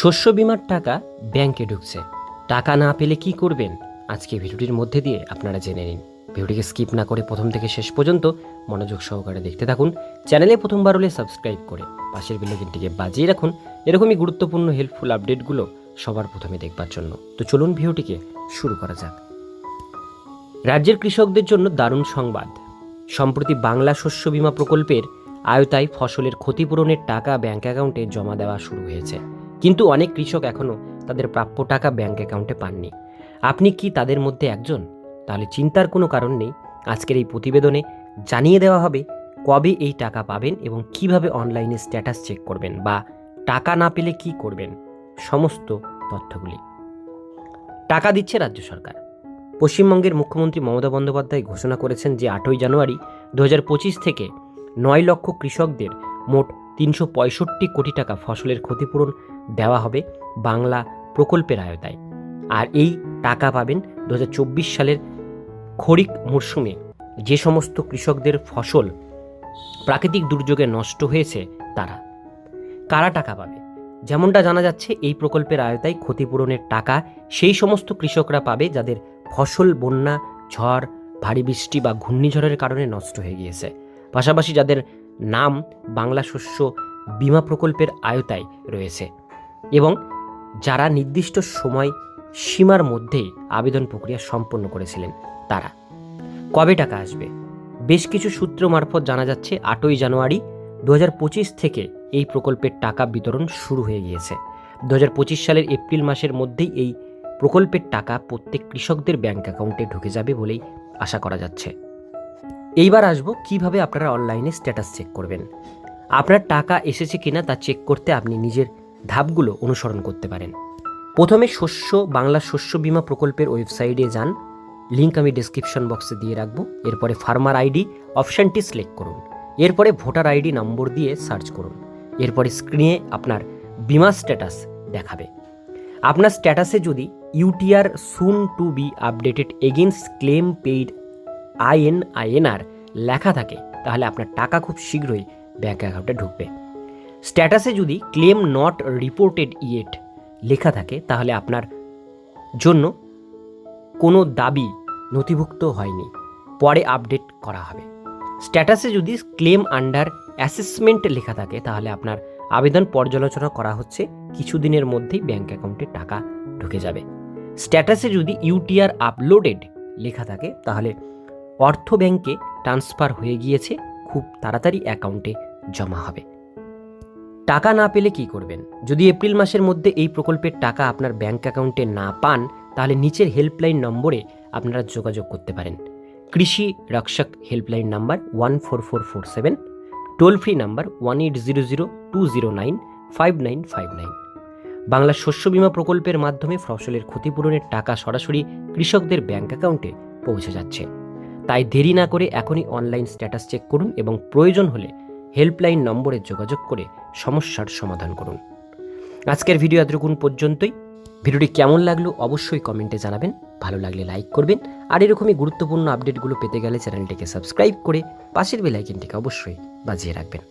শস্য বিমার টাকা ব্যাংকে ঢুকছে। টাকা না পেলে কি করবেন? আজকে ভিডিওটির মধ্যে দিয়ে আপনারা জেনে নিন। ভিডিওটিকে স্কিপ না করে প্রথম থেকে শেষ পর্যন্ত মনোযোগ সহকারে দেখতে থাকুন। চ্যানেলে প্রথমবার হলে সাবস্ক্রাইব করে পাশের বিলোকিনটিকে বাজিয়ে রাখুন। এরকমই গুরুত্বপূর্ণ হেল্পফুল আপডেটগুলো সবার প্রথমে দেখবার জন্য। তো চলুন ভিডিওটিকে শুরু করা যাক। রাজ্যের কৃষকদের জন্য দারুণ সংবাদ। সম্প্রতি বাংলা শস্য বিমা প্রকল্পের আয়তায় ফসলের ক্ষতিপূরণের টাকা ব্যাংক অ্যাকাউন্টে জমা দেওয়া শুরু হয়েছে। কিন্তু অনেক কৃষক এখনও তাদের প্রাপ্য টাকা ব্যাঙ্ক অ্যাকাউন্টে পাননি। আপনি কি তাদের মধ্যে একজন? তাহলে চিন্তার কোনো কারণ নেই। আজকের এই প্রতিবেদনে জানিয়ে দেওয়া হবে কবে এই টাকা পাবেন এবং কীভাবে অনলাইনে স্ট্যাটাস চেক করবেন বা টাকা না পেলে কি করবেন, সমস্ত তথ্যগুলি। টাকা দিচ্ছে রাজ্য সরকার। পশ্চিমবঙ্গের মুখ্যমন্ত্রী মমতা বন্দ্যোপাধ্যায় ঘোষণা করেছেন যে আটই জানুয়ারি দু হাজার পঁচিশ থেকে নয় লক্ষ কৃষকদের মোট তিনশো পঁয়ষট্টি কোটি টাকা ফসলের ক্ষতিপূরণ দেওয়া হবে বাংলা প্রকল্পের আয়তায়। আর এই টাকা পাবেন দু হাজার চব্বিশ সালের খরিফ মরশুমে। যে সমস্ত কৃষকদের ফসল প্রাকৃতিক দুর্যোগে নষ্ট হয়েছে তারা। কারা টাকা পাবে? যেমনটা জানা যাচ্ছে, এই প্রকল্পের আয়তায় ক্ষতিপূরণের টাকা সেই সমস্ত কৃষকরা পাবে যাদের ফসল, বন্যা, ঝড়, ভারী বৃষ্টি বা ঘূর্ণিঝড়ের কারণে নষ্ট হয়ে গিয়েছে। পাশাপাশি যাদের নাম বাংলা শস্য বীমা প্রকল্পের আয়তায় রয়েছে এবং যারা নির্দিষ্ট সময় সীমার মধ্যেই আবেদন প্রক্রিয়া সম্পন্ন করেছিলেন তারা। কবে টাকা আসবে? বেশ কিছু সূত্র মারফত জানা যাচ্ছে আটই জানুয়ারি দু হাজার পঁচিশ থেকে এই প্রকল্পের টাকা বিতরণ শুরু হয়ে গিয়েছে। দু হাজার পঁচিশ সালের এপ্রিল মাসের মধ্যেই এই প্রকল্পের টাকা প্রত্যেক কৃষকদের ব্যাংক অ্যাকাউন্টে ঢুকে যাবে বলেই আশা করা যাচ্ছে। এইবার আসব কীভাবে আপনারা অনলাইনে স্ট্যাটাস চেক করবেন। আপনার টাকা এসেছে কিনা তা চেক করতে আপনি নিজের ধাপগুলো অনুসরণ করতে পারেন। প্রথমে শস্য, বাংলা শস্য বীমা প্রকল্পের ওয়েবসাইটে যান। লিঙ্ক আমি ডিসক্রিপশন বক্সে দিয়ে রাখব। এরপরে ফার্মার আইডি অপশানটি সিলেক্ট করুন। এরপরে ভোটার আইডি নম্বর দিয়ে সার্চ করুন। এরপরে স্ক্রিনে আপনার বিমা স্ট্যাটাস দেখাবে। আপনার স্ট্যাটাসে যদি UTR soon to be updated against claim paid IN, INR লেখা থাকে, তাহলে আপনার টাকা খুব শীঘ্রই ব্যাঙ্ক অ্যাকাউন্টে ঢুকবে। স্ট্যাটাসে যদি ক্লেম নট রিপোর্টেড ইয়েট লেখা থাকে, তাহলে আপনার জন্য কোনো দাবি নথিভুক্ত হয়নি, পরে আপডেট করা হবে। স্ট্যাটাসে যদি ক্লেম আন্ডার অ্যাসেসমেন্ট লেখা থাকে, তাহলে আপনার আবেদন পর্যালোচনা করা হচ্ছে কিছুদিনের মধ্যেই ব্যাঙ্ক অ্যাকাউন্টে টাকা ঢুকে যাবে। স্ট্যাটাসে যদি ইউটিআর আপলোডেড লেখা থাকে, তাহলে অর্থ ব্যাংকে ট্রান্সফার হয়ে গিয়েছে, খুব তাড়াতাড়ি অ্যাকাউন্টে জমা হবে। টাকা না পেলে কি করবেন? যদি এপ্রিল মাসের মধ্যে এই প্রকল্পের টাকা আপনার ব্যাংক অ্যাকাউন্টে না পান, তাহলে নিচের হেল্পলাইন নম্বরে আপনারা যোগাযোগ করতে পারেন। Krishi Rakshak helpline number one four four four seven, toll free number one eight zero zero two zero nine five nine five nine. Bangla শস্য বীমা প্রকল্পের মাধ্যমে ফসলের ক্ষতিপূরণের টাকা সরাসরি কৃষকদের ব্যাংক অ্যাকাউন্টে পৌঁছে যাচ্ছে। তাই দেরি না করে এখনই অনলাইন স্ট্যাটাস চেক করুন এবং প্রয়োজন হলে হেল্পলাইন নম্বরে যোগাযোগ করে সমস্যার সমাধান করুন। আজকের ভিডিও এতটুকুন পর্যন্তই। ভিডিওটি কেমন লাগল অবশ্যই কমেন্টে জানাবেন। ভালো লাগলে লাইক করবেন। আর এরকমই গুরুত্বপূর্ণ আপডেটগুলো পেতে গেলে চ্যানেলটিকে সাবস্ক্রাইব করে পাশের বেলাইকেনটিকে অবশ্যই বাজিয়ে রাখবেন।